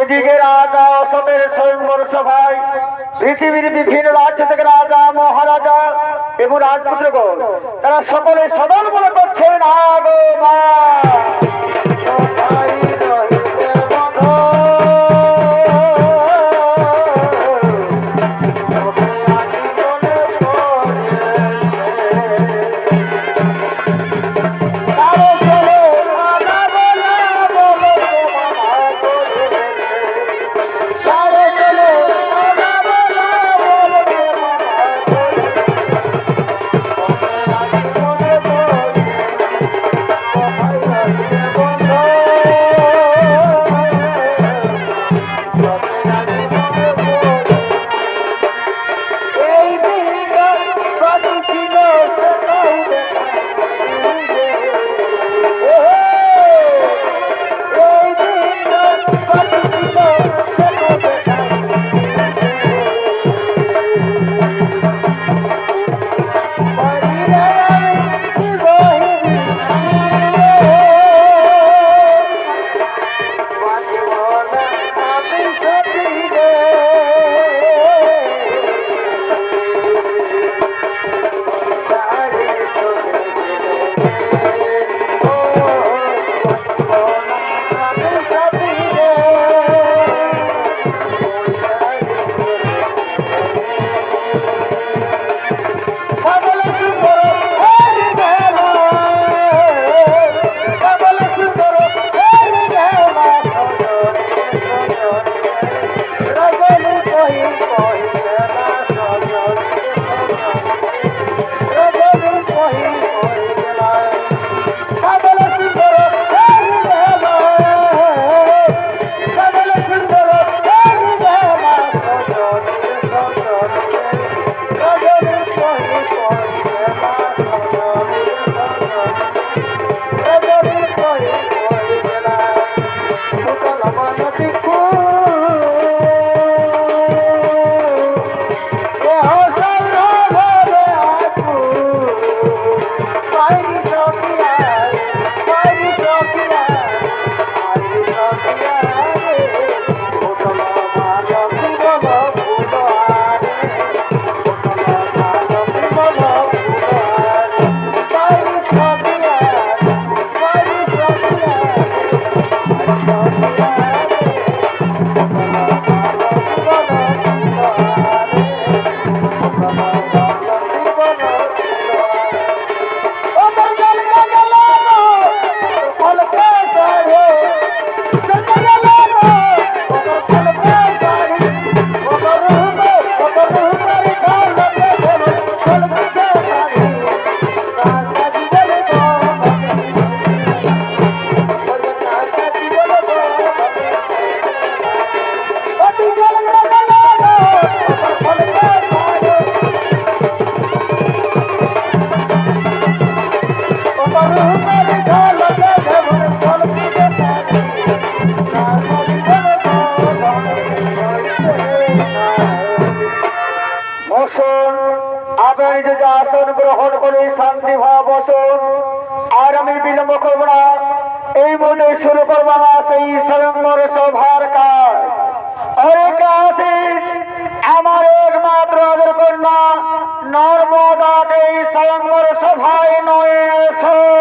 এদিকে রাজা অসমের স্বয়ংবর সভায় পৃথিবীর বিভিন্ন রাজ্য থেকে রাজা, মহারাজা এবং রাজপুত্রগণ, তারা সকলে সদল মনে করছেন, আগো স্বয়ংবর সভায় নয়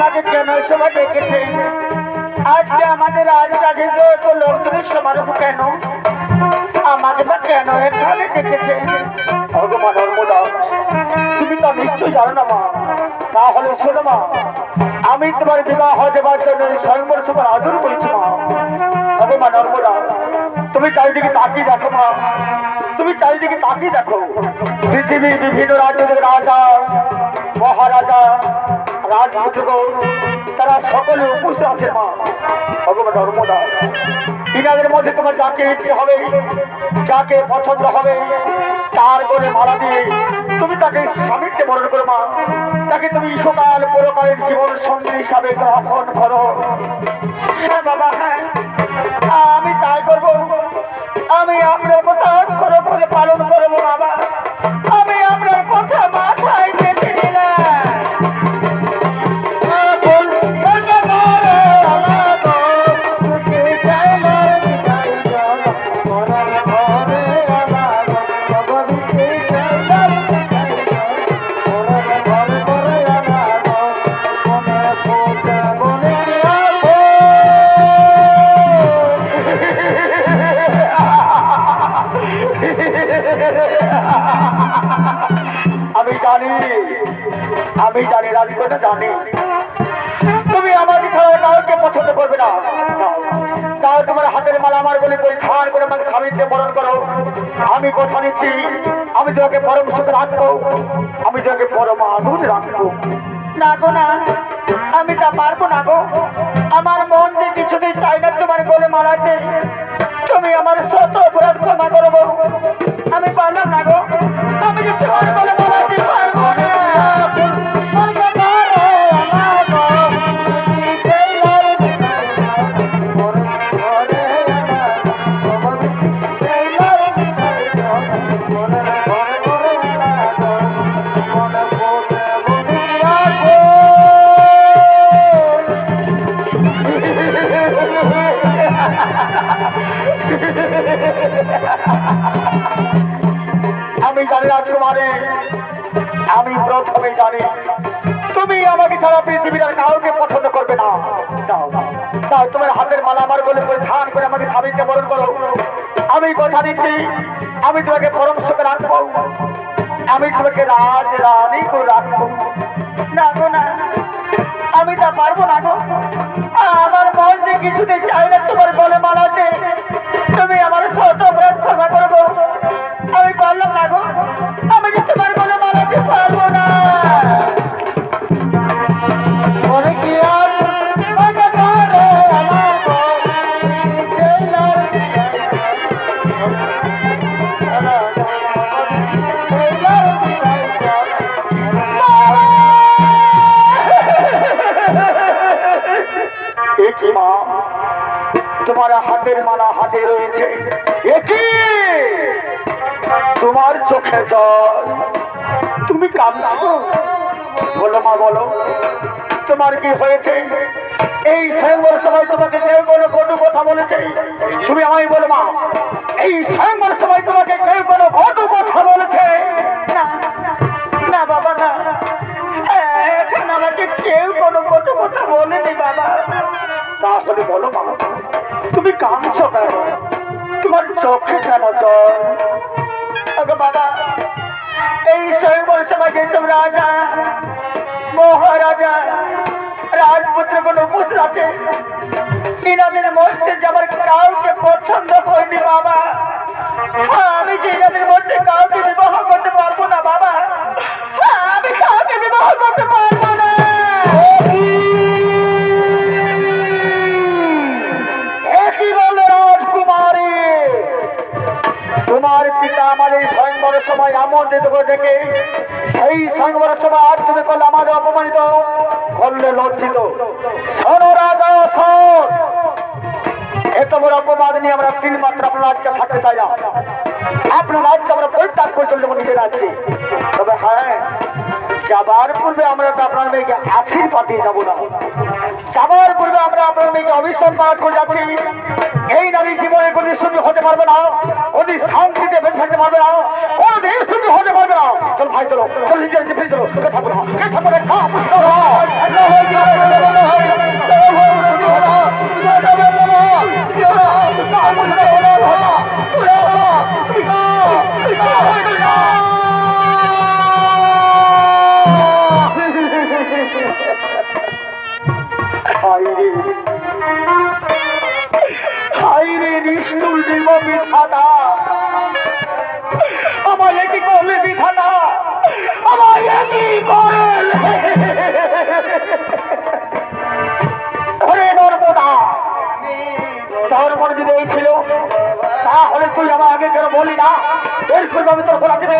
এই সভা ডেকেছেন আজকে আমাদের রাজরাজে তো লোকজনের সমারোহ কেন? আমাকে বা কেন এখানে নর্মদা, তুমি তো নিশ্চয় জানো না মা। তাহলে শোনো মা, আমি তোমার বিবাহ দেবার জন্য স্বয়ংবর সভার আদর করেছি মা। ভগবান নর্মদা, তুমি চারিদিকে তাকিয়ে দেখো মা। তুমি চারিদিকে তাকিয়ে দেখো। পৃথিবীর বিভিন্ন রাজ্য থেকে রাজা, মহারাজা রাজপুত্রগণ তারা সকলে উপস্থিত আছে। মা ভগবান ধর্মদা ইনাদের মধ্যে তোমার যাকে ইচ্ছে হবে, যাকে পছন্দ হবে, তার করে মারা দিয়ে তুমি তাকে স্বামীকে বরণ করো মা। তাকে তুমি সকাল পরকালের জীবন সঙ্গী হিসাবে গ্রহণ করো। হ্যাঁ বাবা হ্যাঁ আমি তাই করব। আমি আপনার কথা করে বলে পালন করব বাবা। আমি আপনার কথা আমি জানি রাজকোটা জানি। তুমি আমাকে ছাড়া কাউকে পছন্দ করবে না। তাও তোমার হাতের মালা আমার বলে পরিধান করে আমাকে স্বামীকে বরণ করো। আমি কথা নিচ্ছি আমি তোমাকে পরম সুখে রাখব, আমি তোমাকে পরম আদুর রাখব। না গো না, আমি তা পারব না গো। আমার মন যে কিছুতেই চাই না তোমার গলে মারাতে তুমি আমার শত অপরাধ ক্ষমা করব আমি পারলাম না গো। আমি যে তোমার গলে স্বামীকে বরণ করো। আমি কথা দিচ্ছি। আমি তোমাকে পরম সুখে রাখব। আমি তোমাকে রাজ রানী করে রাখব। না গো, না। আমি তা পারব না গো। আমার মন যে কিছুতে চাই না তোমার বলে মানাতে। তুমি আমার শত প্রার্থনা করব। আমি পারলাম না গো। তোমার হাতের মালা হাতে রয়েছে। একি তোমার চোখে জল। তুমি কাঁদছো বলো মা, বলো। তোমার কি হয়েছে? এই স্বয়ংবর সময় তোমাকে কেউ কোনো কটু কথা বলেছে? তুমি আমায় বলো মা। এই স্বয়ংবর সময় তোমাকে কেউ কোনো কটু কথা বলেছে? কথা বলেনি বাবা। তাহলে বলো মা, তুমি কাঁদছো কেন? তোমার চোখে কেন জল? বাবা, এই স্বয়ংবর সময় যেসব রাজা, মহারাজা, রাজপুত্র কোন উপস্থিত আছে ইনাদের মধ্যে আমার কাউকে পছন্দ হয়নি বাবা। আমি যে ইনাদের মধ্যে কাউকে বিবাহ করতে পারব না বাবা। আমি কাউকে বিবাহ করতে পারব সময় আমন্ত্রিত করে দেখে সেই স্বয়ংবর সময় আর তুমি করলে আমাদের অপমানিত করলে লজ্জিত। শোনো রাজা, শোন। এত বড় অপবাদ নিয়ে আমরা তিন মাত্র আপনার রাজ্যে থাকতে চাই না। আপনার রাজ্য আমরা পরিত্যাগ করে চলে যাব নিজের রাজ্যে তবে হ্যাঁ যাবার পূর্বে আমরা তো আপনার মেয়েকে আশীর্বাদ দিয়ে যাব না। যাবার পূর্বে আমরা আপনার মেয়েকে অভিশাপ পাঠ করে যাচ্ছি। এই নারী জীবনে কোনো সুখী হতে পারবে না কোনদিন শান্তিতে বেঁচে থাকতে পারবে না কোনদিন সুখী হতে পারবে না চল ভাই চলো চল নিজের ফিরে চলো কে থাকব না কে করেন ওরে নর্মদা তোর মনে যদি এই ছিল তাহলে তুই আমার আগে কেন বলি না এর পূর্বে আমি তোর খোলা দেবে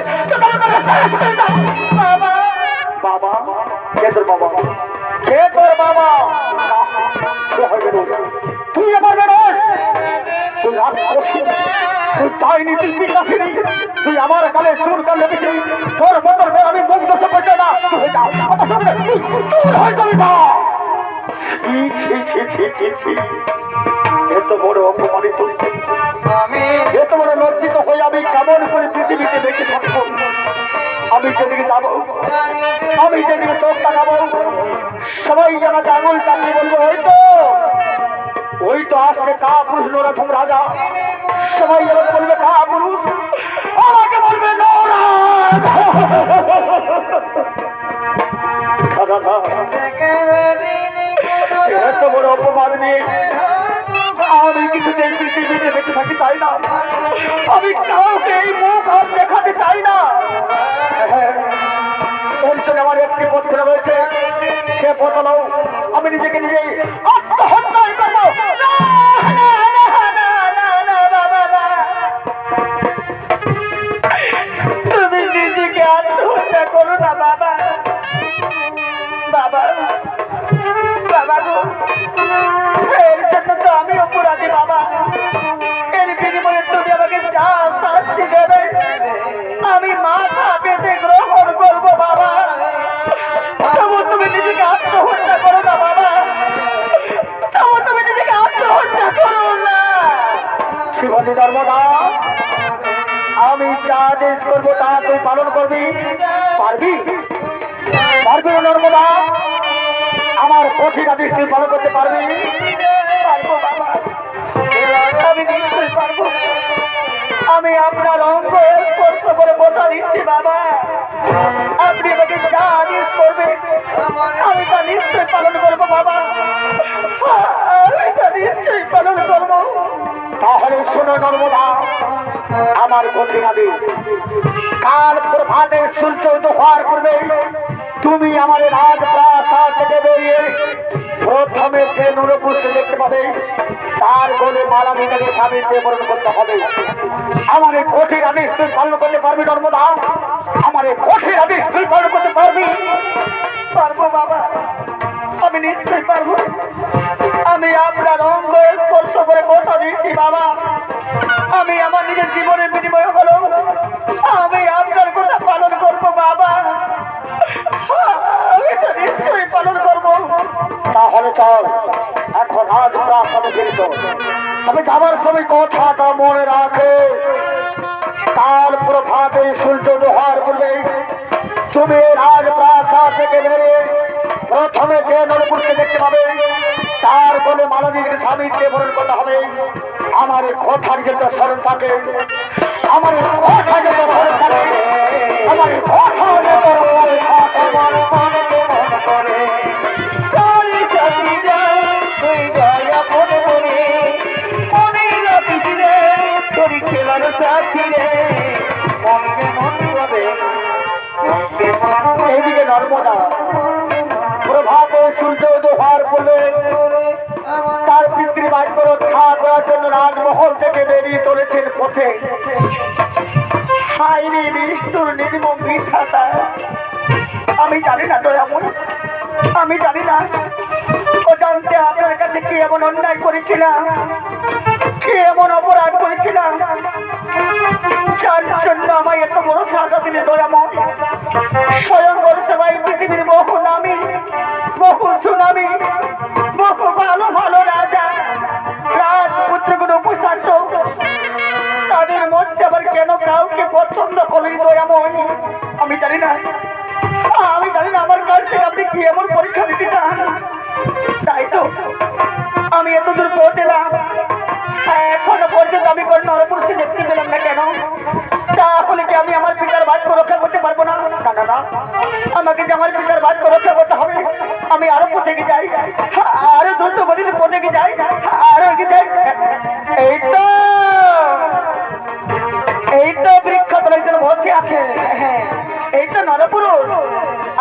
বাবা কে তোর বাবা কে তোর বাবা তুই এবার বেরোস। চাইনি তুই বিশ্বাসিনি তুই আমার কালে চুর কালে লেগেছিস তোর মতন আমি মুগ্ধ করতে না। তুই এত বড় অপমানিত। আমি এত বড় লজ্জিত হয়ে আমি কেমন করে পৃথিবীতে দেখে থাকব? আমি যেদিকে যাব, আমি যেদিকে চোখ তাকাবো, সবাই আমাকে আঙুল চালিয়ে বলব ওই তো ওই তো আসলে কা পুরুষ নরথম রাজা। সবাই আমাকে বলবে কা পুরুষ আমাকে বলবে এত বড় অপমান নিয়ে আমি কিছুতেই পৃথিবীতে বেঁচে থাকি চাই না? আমি কাউকে এই মুখ দেখাতে চাই না। আমার একটি পত্র রয়েছে। সে হলো আমি নিজেকে নিজেই এর বিনিময়ে তুমি আমাকে যা শাস্তি দেবে। আমি মাথা গ্রহণ করব, বাবা। তবু তুমি আত্মহত্যা করো না, বাবা। তবু তুমি নিজেকে করো না। শিবানী ধর্মদা আমি যা আদেশ করব, তা তুই পালন করবি। পারবি? পারবি নর্মদা? আমার কঠিন আদেশ তুই পালন করতে পারবি? আমি নিশ্চয়ই পারব আমি আপনার অঙ্গ স্পর্শ করে কথা দিচ্ছি, বাবা। আপনি আমাকে যা করবে আমি তা নিশ্চয়ই পালন করব, বাবা। আমি তা নিশ্চয়ই পালন করব। তাহলে শোনো, নর্মদা, আমার কঠিন আদেশ কাল প্রভাতে সূর্য উদয় হওয়ার পূর্বে তুমি আমার রাজপ্রাসাদ থেকে বেরিয়ে প্রথমে যে নুরপুষকে দেখতে পাবে তার বলে মালা মিটাকে স্বামীকে বরণ করতে হবে। আমার এই কঠিন আদেশ তুই পালন করতে পারবি নর্মদা? আমার এই কঠিন আদেশ তুই পালন করতে পারবি? পারব বাবা, আমি নিশ্চয়ই পারব। আমি আপনার অঙ্গ স্পর্শ করে কথা দিচ্ছি বাবা। আমি আমার নিজের জীবনের বিনিময় হলো। আমি আপনার কথা পালন করব বাবা। আমি তো নিশ্চয়ই পালন করব। তাহলে চল। তবে যাবার সময় কথাটা মনে রাখে। কাল প্রভাতে সূর্য দোহার পূর্বে তুমি রাজ প্রাসাদ থেকে বেরিয়ে প্রথমে যে নরপুরকে দেখতে পাবে, তার বলে মানবীর স্বামীকে বরণ করতে হবে। আমার কথার যেটা স্মরণ থাকে। আমার কথা যেটা স্মরণ থাকে। আমার কথা যেটা স্মরণ থাকে। মনে মনে মনে করে রাজমহল থেকে বেরিয়ে চলেছেন পথে। হাইরে নিষ্ঠুর নির্মম বিধাতা আমি জানি না দয়ামন আমি জানি না। ও জানতে আপনার কাছে কি এমন অন্যায় করেছিলাম? কি এমন অপরাধ করেছিলাম? যার জন্য আমায় এত বড় সাজা দিলে দয়ামন স্বয়ং সবাই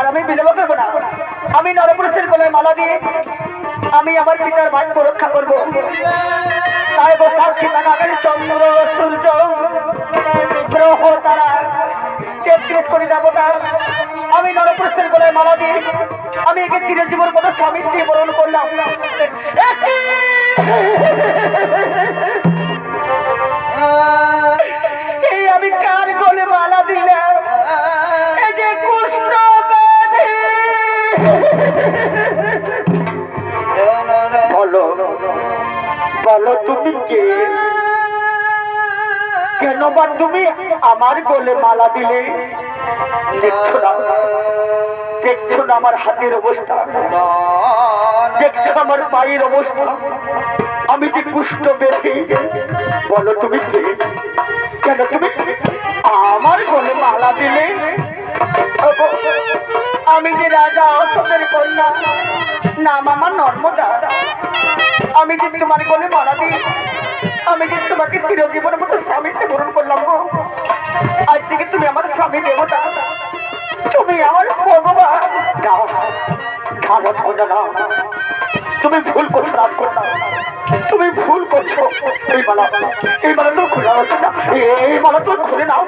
আমি বিলম্ব করব। না আমি নরপুরুষের গলায় মালা দিয়ে আমি আমার পিতার বাক্য রক্ষা করব। চন্দ্র, সূর্য, গ্রহ, তারা। আমি নরপুরুষের গলায় মালা দিয়ে আমি একে চিরজীবন মতো স্বামী দিয়ে বরণ করলাম। আমি কার গলে মালা দিলাম? কে কেন বা তুমি আমার গলে মালা দিলে? দেখছ না? দেখছ না আমার হাতের অবস্থা? দেখছ আমার পায়ের অবস্থা? আমি যে কুষ্ঠ বেশি বলো তুমি কেন তুমি আমার গলে মালা দিলে? আমি যে রাজা অশোকের কন্যা, নাম আমার নর্মদা। আমি যে তোমার গলে মালা দিই, আমি যে তোমাকে চিরজীবন মতো স্বামীতে বরণ করলাম গো। আজ থেকে তুমি আমার স্বামী দেবতা। তুমি আমার ভগবান। করে নাও তুমি ভুল করে ভুল করছ এই মালা এই মালা তো খুলে না এই মালা তো খুলে নাও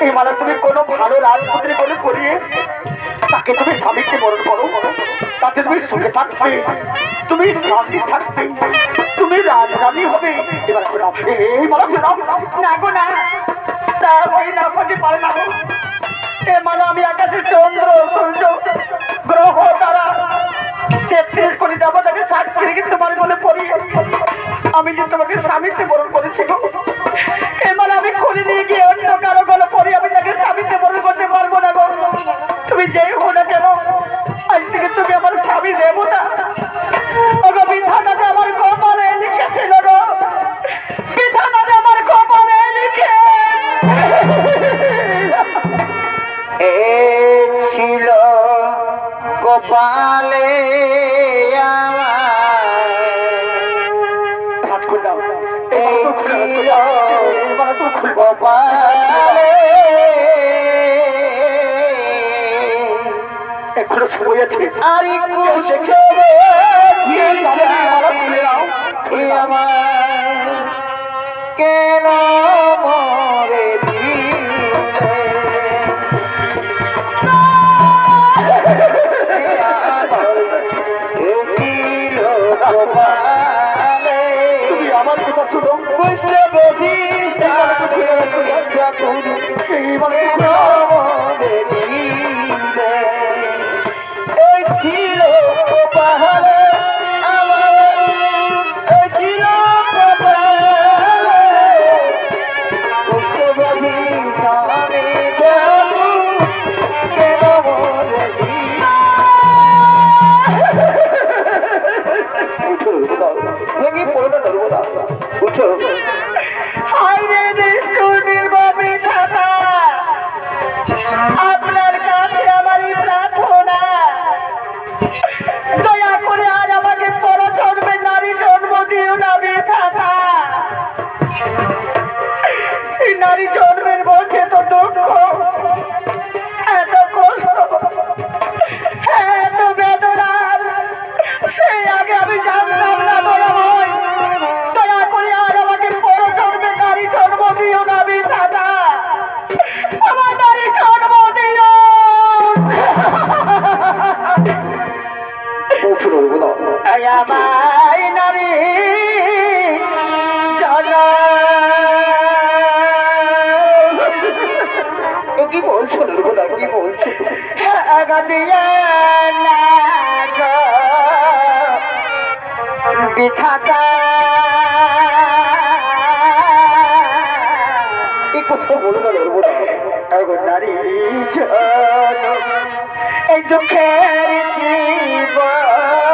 এই মালা তুমি কোনো ভালো রাজপুত্রী বলে করিয়ে তাকে তুমি স্বামীকে বরণ করো তাতে তুমি সুখে থাকবে তুমি শান্তি থাকবে তুমি রাজরানী হবে এবার এই মালা খুলে না গো না তা ওই না পারে না এ মালা আমি আকাশে চন্দ্র সূর্য গ্রহ তারা তেত্রিশ কোটি দেবতাকে সাক্ষী রেখে তোমার বলে পড়ি আমি যে তোমাকে স্বামীতে বরণ এখনও সময় আছে। আরে আমার কেন মরে তুমি আমার কথা শুনো। বুঝতে বুঝি ওই এই কথা বলো না নর্মদা আগো নারী এই দুঃখের জীবন